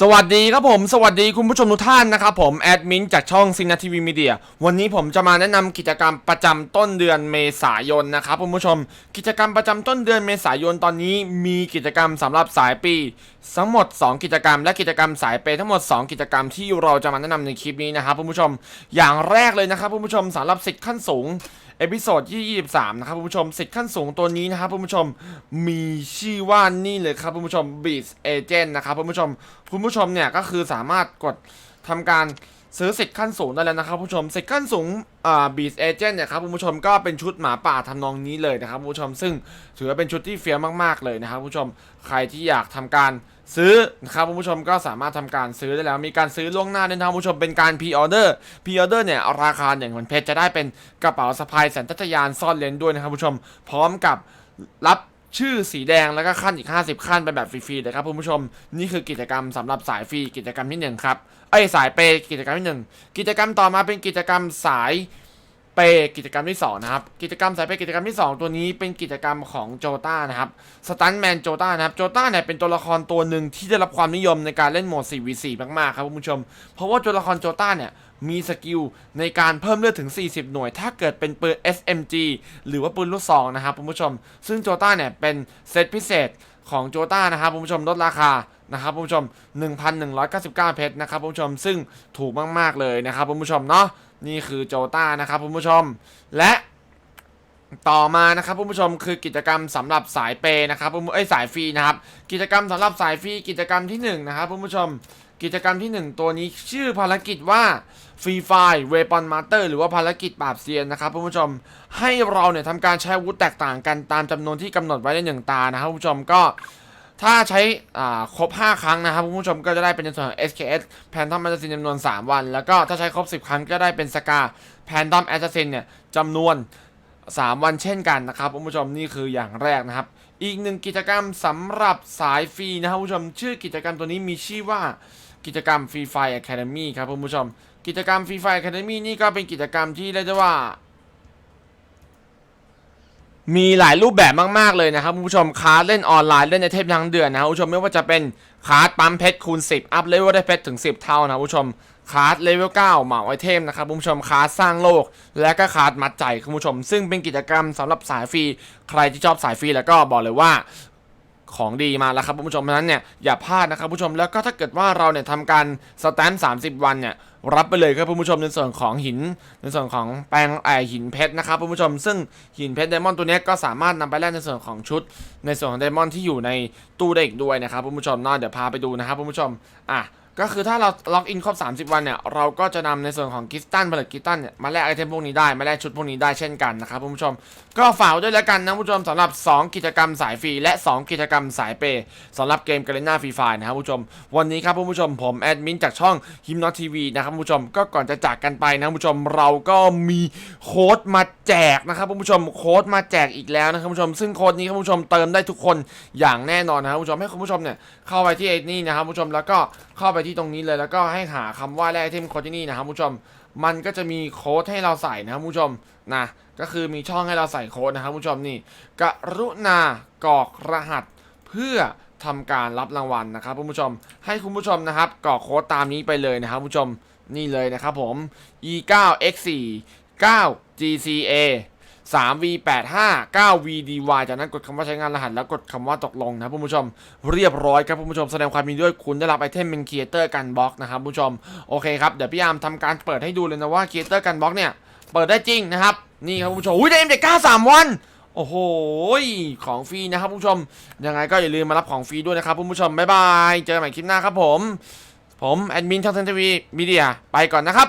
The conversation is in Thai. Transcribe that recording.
สวัสดีครับผมสวัสดีคุณผู้ชมทุกท่านนะครับผมแอดมินจากช่องซิน a ทีวีมีเดียวันนี้ผมจะมาแนะนำกิจกรรมประจำต้นเดือนเมษายนนะครับคุณผู้ชม กิจกรรมประจำต้นเดือนเมษายนตอนนี้มีกิจกรรมสำหรับสายปี ทั้งหมด 2 กิจกรรม และกิจกรรมสายเปย์ทั้งหมด 2 กิจกรรมที่เราจะมาแนะนำในคลิปนี้นะครับคุณผู้ชม อย่างแรกเลยนะครับคุณผู้ชมสำหรับสิทธิ์ขั้นสูง เอพิโซดที่23 นะครับคุณผู้ชมสิทธิ์ขั้นสูงตัวนี้นะครับคุณผู้ชมมีชื่อว่านี่เลยครับคุณผู้ชม Beats Agent นะครับคุณผู้ชมคุณผู้ชมเนี่ยก็คือสามารถกดทำการ ซื้อสิทธิ์ขั้นสูงได้แล้วนะครับผู้ชมสิทธิ์ขั้นสูงอ่า Beats Agent เนี่ยครับผู้ชมก็เป็นชุดหมาป่าทำนองนี้เลยนะครับผู้ชมซึ่งถือว่าเป็นชุดที่เฟี้ยวมากๆเลยนะครับผู้ชมใครที่อยากทำการซื้อนะครับผู้ชมก็สามารถทำการซื้อได้แล้ว มีการซื้อล่วงหน้าด้วยนะครับผู้ชมเป็นการพ r ออเดอร์พ r ออเดอร์เนี่ยราคาอย่างเหมือนเพชรจะได้เป็นกระเป๋าสะพายแสนทัตยานซ่อนเลนด้วยนะครับผู้ชม พร้อมกับรับ ชื่อสีแดงแล้วก็ขั้นอีก 50 ขั้นไปแบบฟรีๆเลยครับคุณผู้ชมนี่คือกิจกรรมสำหรับสายฟรีกิจกรรมที่หนึ่งครับเอ้สายเปกิจกรรมที่หนึ่งกิจกรรมต่อมาเป็นกิจกรรมสายเปกิจกรรมที่2นะครับกิจกรรมสายเปกิจกรรมที่ 2 ตัวนี้เป็นกิจกรรมของโจต้านะครับสตันแมนโจต้านะครับโจต้าเนี่ยเป็นตัวละครตัวหนึ่งที่ได้รับความนิยมในการเล่นโหมด 4v4 มากๆครับคุณผู้ชม เพราะว่าตัวละครโจต้าเนี่ย มีสกิลในการเพิ่มเลือดถึง 40 หน่วย ถ้าเกิดเป็นปืน SMG หรือว่าปืนลูกซองนะครับคุณผู้ชม ซึ่งโจต้าเนี่ยเป็นเซตพิเศษของโจต้านะครับคุณผู้ชมลดราคานะครับคุณผู้ชม 1,199 เพชรนะครับคุณผู้ชมซึ่งถูกมากๆเลยนะครับคุณผู้ชมเนาะนี่คือโจต้านะครับคุณผู้ชม และต่อมานะครับคุณผู้ชมคือกิจกรรมสำหรับสายเปย์นะครับผู้เอ้ยสายฟรีนะครับ กิจกรรมสำหรับสายฟรีกิจกรรมที่หนึ่งนะครับคุณผู้ชม กิจกรรมที่หนึ่งตัวนี้ชื่อภารกิจว่าฟรีไฟเวปอนมาสเตอร์หรือว่าภารกิจปราบเซียนนะครับผู้ชมให้เราเนี่ยทำการใช้อาวุธแตกต่างกันตามจำนวนที่กำหนดไว้ในหนึ่งตานะครับผู้ชมก็ถ้าใช้ครบ 5 ครั้งนะครับคุณผู้ชมก็จะได้เป็นในส่วนของ SKS แพนทอมแอสซัสซินจำนวน 3 วัน แล้วก็ถ้าใช้ครบ 10 ครั้งก็ได้เป็นสกาแพนทอมแอสซัสซินเนี่ยจำนวน 3 วันเช่นกันนะครับคุณผู้ชมนี่คืออย่างแรกนะครับ อีกหนึ่งกิจกรรมสำหรับสายฟรีนะครับคุณผู้ชมชื่อกิจกรรมตัวนี้มีชื่อว่า กิจกรรม Free Fire Academy ครับคุณผู้ชม กิจกรรม Free Fire Academy นี่ก็เป็นกิจกรรมที่เรียกได้ว่า มีหลายรูปแบบมากๆเลยนะครับคุณผู้ชมคาร์ดเล่นออนไลน์เล่นในเทพทั้งเดือนนะครับคุณผู้ชมไม่ว่าจะเป็นคาร์ดปั๊มเพชรคูณ 10 อัพเลเวลได้เพชรถึง 10 เท่านะคุณผู้ชมคาร์ดเลเวล9เหมาไอเทมนะครับคุณผู้ชมคาร์ดสร้างโลก และก็คาร์ดมัดใจคุณผู้ชม ซึ่งเป็นกิจกรรมสำหรับสายฟรี ใครที่ชอบสายฟรีแล้วก็บอกเลยว่า ของดีมาแล้วครับคุณผู้ชมเพราะฉะนั้นเนี่ยอย่าพลาดนะครับคุณผู้ชมแล้วก็ถ้าเกิดว่าเราเนี่ยทำการสแตน30วันเนี่ยรับไปเลยครับคุณผู้ชมในส่วนของหิน ในส่วนของแปลงไอหินเพชรนะครับคุณผู้ชม ซึ่งหินเพชรไดมอนด์ตัวนี้ก็สามารถนำไปแลกในส่วนของชุด ในส่วนของไดมอนด์ที่อยู่ในตู้ได้อีกด้วยนะครับคุณผู้ชมน่าะเดี๋ยวพาไปดูนะครับคุณผู้ชมอะ ก็คือถ้าเราล็อกอินครบ 30 วันเนี่ย เราก็จะนำในส่วนของกิสตันผลิตกิสตันเนี่ยมาแลกไอเทมพวกนี้ได้ มาแลกชุดพวกนี้ได้เช่นกันนะครับผู้ชม ก็ฝากด้วยแล้วกันนะผู้ชมสำหรับ 2 กิจกรรมสายฟรีและ 2 กิจกรรมสายเปย์สำหรับเกมก a เ e น่าฟรีไฟนะครับผู้ชม วันนี้ครับผู้ชมผมแอดมินจากช่องฮิมนอตทีวีนะครับผู้ชมก็ก่อนจะจากกันไปนะผู้ชมเราก็มีโค้ดมาแจกนะครับผู้ชมโค้ดมาแจกอีกแล้วนะครับผู้ชม ซึ่งโค้ดนี้คุณผู้ชมเติมได้ทุกคนอย่างแน่นอนนะครับผู้ชมให้คุณผู้ชมเนี่ยเข้าไปที่ไอ้นี่นะครับผู้ชมแล้วก็เข้าไปที่ตรงนี้เลยแล้วก็ให้หาคำว่าแลกไอเทมโค้ดที่นี่นะครับผู้ชม มันก็จะมีโค้ดให้เราใส่นะครับผู้ชมนะก็คือมีช่องให้เราใส่โค้ดนะครับผู้ชมนี่กรุณากรอกรหัสเพื่อทำการรับรางวัลนะครับคุณผู้ชม ให้คุณผู้ชมนะครับกรอกโค้ดตามนี้ไปเลยนะครับผู้ชมนี่เลยนะครับผม e9x49gca 3v85 9vdy จากนั้นกดคำว่าใช้งานรหัสแล้วกดคำว่าตกลงนะคุณผู้ชม เรียบร้อยครับคุณผู้ชมแสดงความยินดีด้วยคุณได้รับไอเทมเป็นครีเอเตอร์กันบล็อกนะครับคุณผู้ชมโอเคครับเดี๋ยวพี่ยามทำการเปิดให้ดูเลยนะว่าครีเอเตอร์กันบล็อกเนี่ยเปิดได้จริงนะครับนี่ครับคุณผู้ชมอุ้ยได้เอ็มเด็กเก้าสามวันโอ้โห ของฟรีนะครับผู้ชม ยังไงก็อย่าลืมมารับของฟรีด้วยนะครับผู้ชม บ๊ายบาย เจอกันใหม่คลิปหน้าครับผม ผม แอดมินช่องเซนทวีมีเดีย ไปก่อนนะครับ